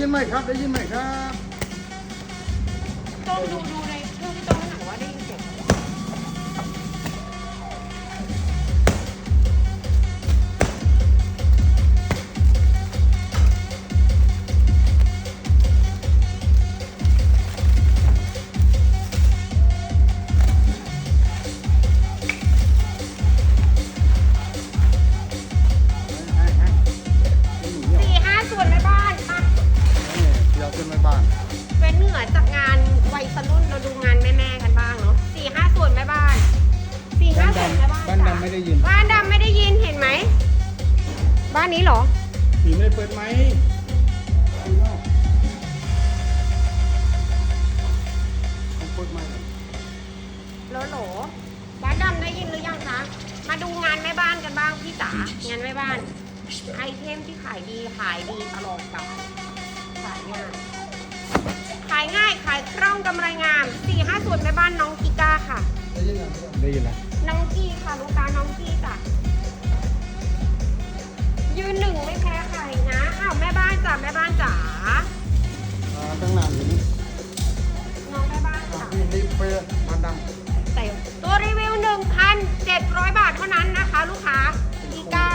ยินไหมครับ ได้ยินไหมครับ ต้องดูดู ไม่ได้ยินบ้านดำไม่ได้ยินเห็นไหม บ้านนี้เหรอ ผีไม่ได้เปิดไหมต้องเปิดไหมโหลโหลบ้านดำได้ยินหรือยังคะ มาดูงานแม่บ้านกันบ้างพี่จ๋างานแม่บ้าน ไอเทมที่ขายดีขายดีตลอดกาลขายง่ายขายง่ายขายคล่องกำไรงามสี่ห้าส่วนแม่บ้านน้องกิก้าค่ะ ได้ยินยังได้ยินแล้ว น้องกี้ค่ะลูกค้าน้องกี้จ้ะยืนหนึ่งไม่แพ้ใครนะอ้าวแม่บ้านจ้ะแม่บ้านจ๋าอ่าตั้งนานอยู่นี่น้องแม่บ้านอะจ๋าพี่รีบไปบ้านดแต่ตัวรีวิว 1,700 บาทเท่านั้นนะคะ ลูกค้ากีก้า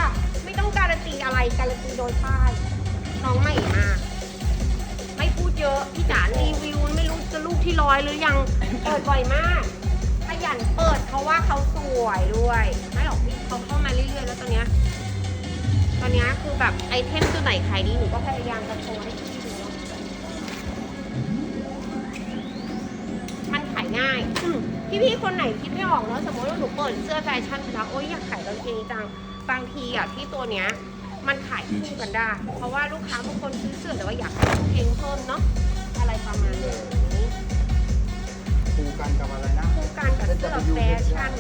ไม่ต้องการันตีอะไรการันตีโดยป้ายน้องใหม่มากไม่พูดเยอะพี่จ๋ารีวิวไม่รู้จะลูกที่ร้อยหรือยังเปิดบ่อยมากขยั นเปิดเพราะว่าเขาสวยด้วยไม่หรอกพี่เขาเข้ามาเรื่อยๆแล้วตอนเนี้ยตอนเนี้ยคือแบบไอเทมตัวไหนขายดีหนูก็พยายามจะโชว์ให้พี่ดูมันขายง่ายพี่ๆคนไหนคิดไม่ออกเนาะสมมติว่าหนูเปิดเสื้อแฟชั่นไปแล้วโอ๊ยอยากขายกางเกงจังบางทีอะที่ตัวเนี้ยมันขายคู่กันได้ เพราะว่าลูกค้าบางคนซื้อเสื้อแต่ว่าอยากขายกางเกงเพิ่มเนาะอะไรประมาณนี้ คู่กันกับอะไรนะ คู่กันกับเสื้อแฟชั่น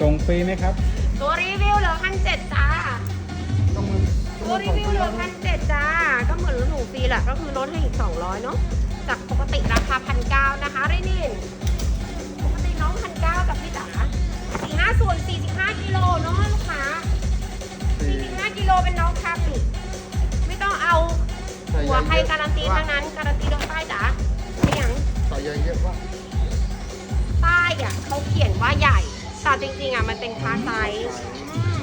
ส่งฟรีไหมครับ ตัวรีวิวเหลือพันเจ็ดจ้าต้องมือตัวรีวิวเหลือพันเจ็ดจ้า ก็เหมือนรถหนูฟรีแหละ ก็คือลดให้อีก200เนาะ จากปกติราคาพันเก้านะคะเรนินปกติน้องพันเก้ากับพี่จ๋าสี่ห้าส่วนสี่สิบห้ากิโลเนาะลูกค้าสี่45กิโลเป็นน้องครับนี่ไม่ต้องเอาหัวใครการันตีทั้งนั้นการันตีตรงป้ายจ๋า ไม่ยังใส่เยอะเยอะว่าป้ายอะเขาเขียนว่าใหญ่แต่จริงๆอะมันเป็นคลาสไซส์อืม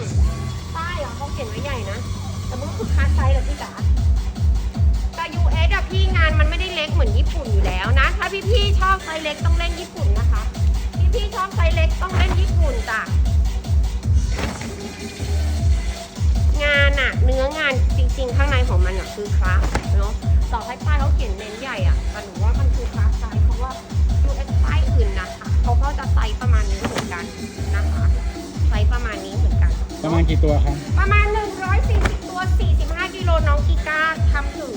ป้ายอะเขาเขียนว่าใหญ่นะ แต่มันก็คือคลาสไซส์แหละพี่จ๋าแต่ US อะพี่งานมันไม่ได้เล็กเหมือนญี่ปุ่นอยู่แล้วนะ ถ้าพี่ๆชอบไซส์เล็กต้องเล่นญี่ปุ่นนะคะ พี่ๆชอบไซส์เล็กต้องเล่นญี่ปุ่นจ้ะงานอะเนื้องานจริงๆ ข้างในของมันอะคือคลาสเนาะต่อให้ป้ายเขาเขียนเน้นใหญ่อะ ณกี่ตัวครับ ประมาณ 140 ตัว 45 กิโลน้องกิก้าทำถึง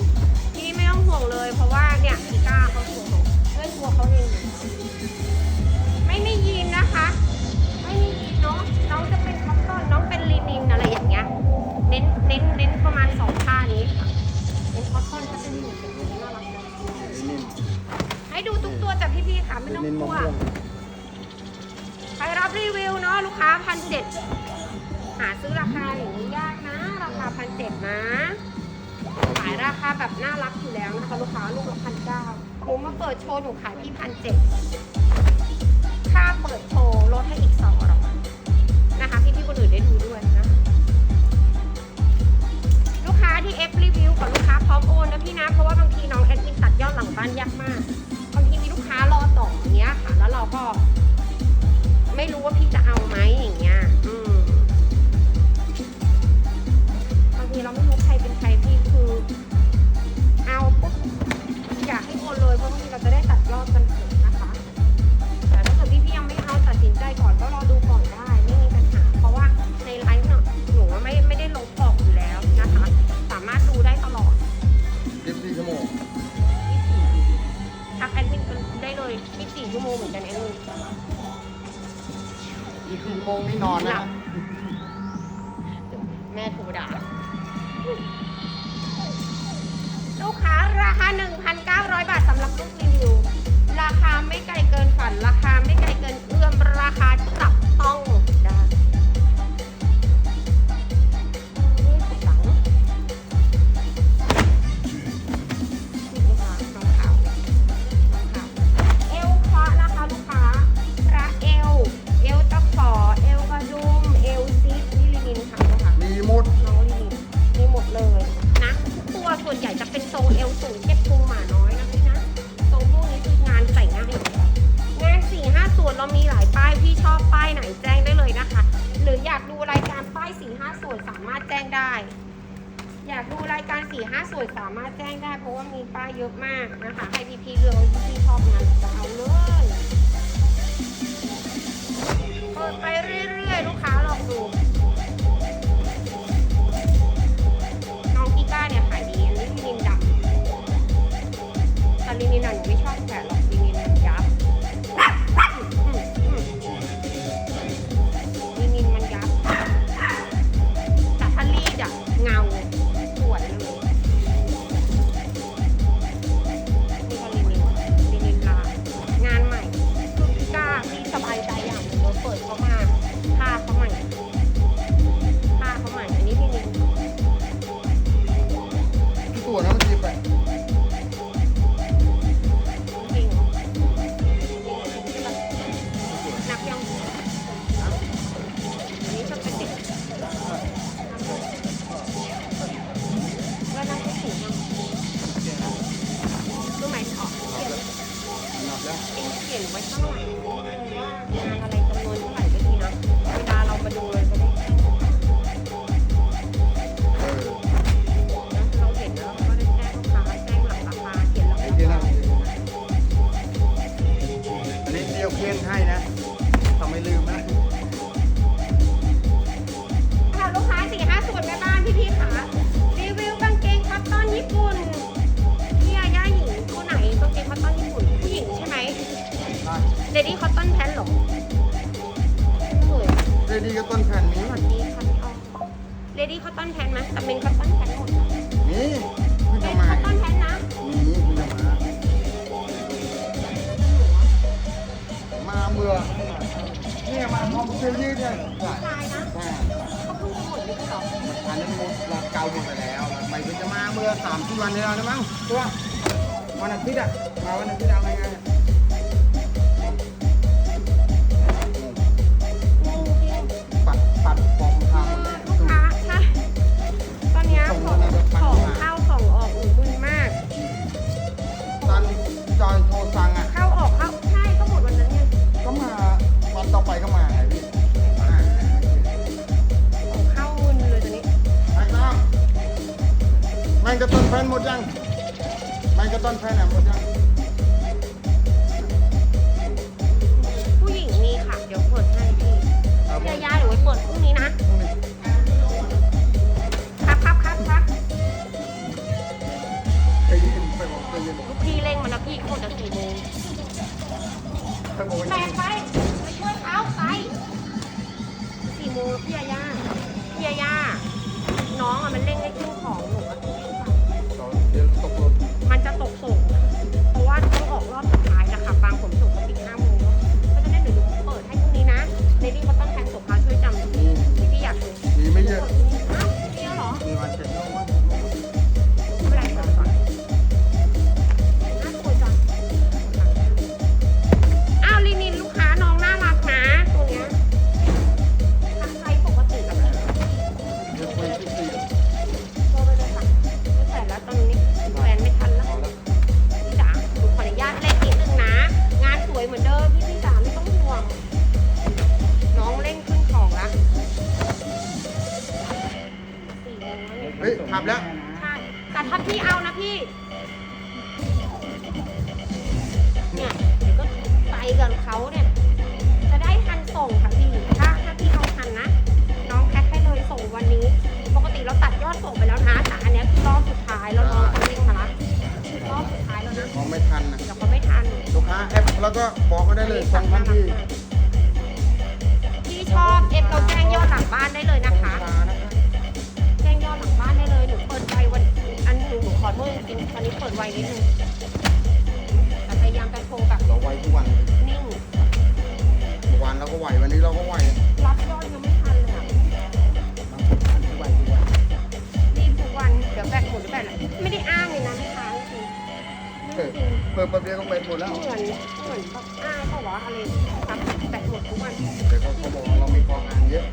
พี่ไม่ต้องห่วงเลย เพราะว่าเนี่ยกิก้าเขาตัวของด้วยตัวเขาเองไม่ไม่ยีนนะคะ ไม่มียีนเนาะน้องจะเป็นคอตตอนน้องเป็นลินินอะไรอย่างเงี้ยเน้นเน้นเน้นประมาณสองผ้านี้ค่ะเน้นคอตตอนก็จะอยู่เป็นนี้น่ารักให้ดูทุกตัวจากพี่ๆค่ะไม่ต้องนิ่มกลัวม่วงใครรับรีวิวเนาะลูกค้าพันเจ็ด หาซื้อราคาอย่างนี้ยากนะ ราคาพันเจ็ดนะขายราคาแบบน่ารักอยู่แล้วนะคะลูกค้าลูกละพันเก้าหนูมาเปิดโชว์หนูขายที่พันเจ็ดค่าเปิดโชว์ลดให้อีกสองร้อยนะคะพี่พี่ๆคนอื่นได้ดูด้วยนะลูกค้าที่เอฟรีวิวกับลูกค้าพร้อมโอนนะพี่นะเพราะว่าบางทีน้องแอดมินตัดยอดหลังบ้านยากมากบางทีมีลูกค้ารอต่ออย่างเงี้ยค่ะ แล้วเราก็ ไม่รู้ว่าพี่จะเอาไหมอย่างเงี้ย ค้าราคา1,900 บาทสำหรับลูกรีวิว ราคาไม่ไกลเกินฝัน ราคาไม่ไกลเกินเอื้อม ราคา สี่ห้าส่วนสามารถแจ้งได้เพราะว่ามีป้ายเยอะมากนะคะให้พี่พีเลือกพี่พี่ชอบงานจะเอาเลยเปิดไปเรื่อยๆ ลูกค้าลองดู อนแพนเป็นคอตตอนแพนหมดนะนี่เพิ่งจะมาคอตตอนแพนนะนี่เพิ่งจะมามาเมื่อเนี่ยมาพร้อมเสื้อยืดเนี่ยใช่ชายนะใช่เขาเพิ่งจะหมดหรือเปล่าอันนั้นหมดเราเกาหมดไปแล้วไปเพิ่งจะมาเมื่อสามที่วันนี้แล้วนะมั้งตัววันอาทิตย์อะมาวันอาทิตย์เอาไงไง งกระต้นแฟนหมดยังแมงกระต้นแฟนอะหมดยัง เนี่ยเฮ้ยขับแล้ว ใช่แต่ถ้าพี่เอานะพี่ เนี่ยเดี๋ยวก็ไปกับเขาเนี่ย จะได้ทันส่งค่ะพี่ ถ้าถ้าพี่เอาทันนะ น้องแพ็คให้เลยส่งวันนี้ ปกติเราตัดยอดส่งไปแล้วนะ แต่อันเนี้ยคือรอบสุดท้ายแล้วน้องเขาเร่งมาละรอบสุดท้ายแล้วนะมองไม่ทันนะ เดี๋ยวเขาไม่ทัน ลูกค้าแอปแล้วก็บอกเขาได้เลยสองพันที่พี่ชอบเอฟเราแจ้งยอดหลังบ้านได้เลยนะคะแจ้งยอดห ลังบ้านได้เลยหนูเปิดไววันอันหนูหนูขอโทษจริงๆตอนนี้เปิดไวนิดนึงแต่พยายามจะโทรแบบเราไวทุกวันนิ่งเมื่อวานเราก็ไหววันนี้เราก็ไหวรับยอดยังไม่ทันเลยอะทุกวันทุกวันรีบทุกวันเดี๋ยวแบตหมดหรือแบตอะไรไม่ได้อ้างเลยนะแม่ค้าจริงๆเปิดเรื่องจริง เปิดประเดี๋ยวก็ไปหมดแล้วเหมือนเหมือนแบบอ้างเขาว่าอะไรครับแบตหมดทุกวันแต่เขาเขาบอกว่าเรามีกองงานเยอะ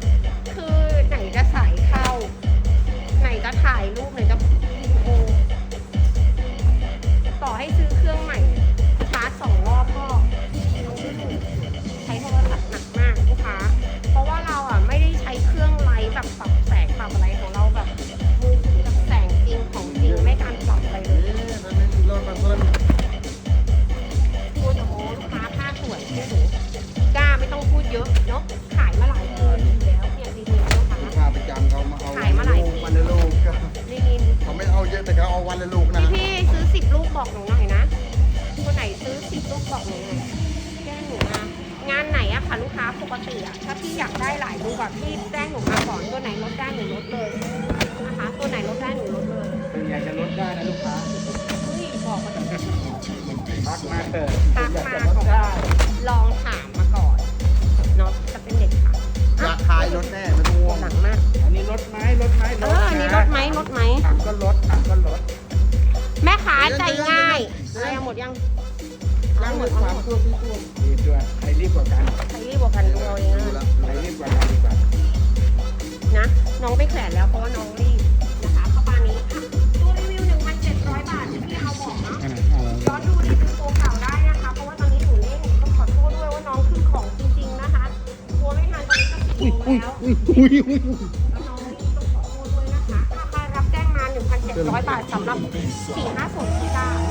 วันละลูกนะพี่ซื้อสิบลูกบอกหนูหน่อยนะคนไหนซื้อสิบลูกบอกหนูแจ้งหนูมางานไหนอะค่ะลูกค้าปกติอะถ้าพี่อยากได้หลายลูกอะพี่แจ้งหนูมาก่อนตัวไหนลดได้หนูลดเลยนะคะตัวไหนลดได้หนูลดเลยส่วนใหจะลดได้นะลูกค้าเฮ้ยบอกมาเถอะ ทักมาเถอะตากมาก่อน อุ้ยอุ้ยอุ้ยน้องนี่ต้องขอโทษด้วยนะคะราคารับแจ้งมา1,700 บาทสำหรับ450กีตาร์นะคะ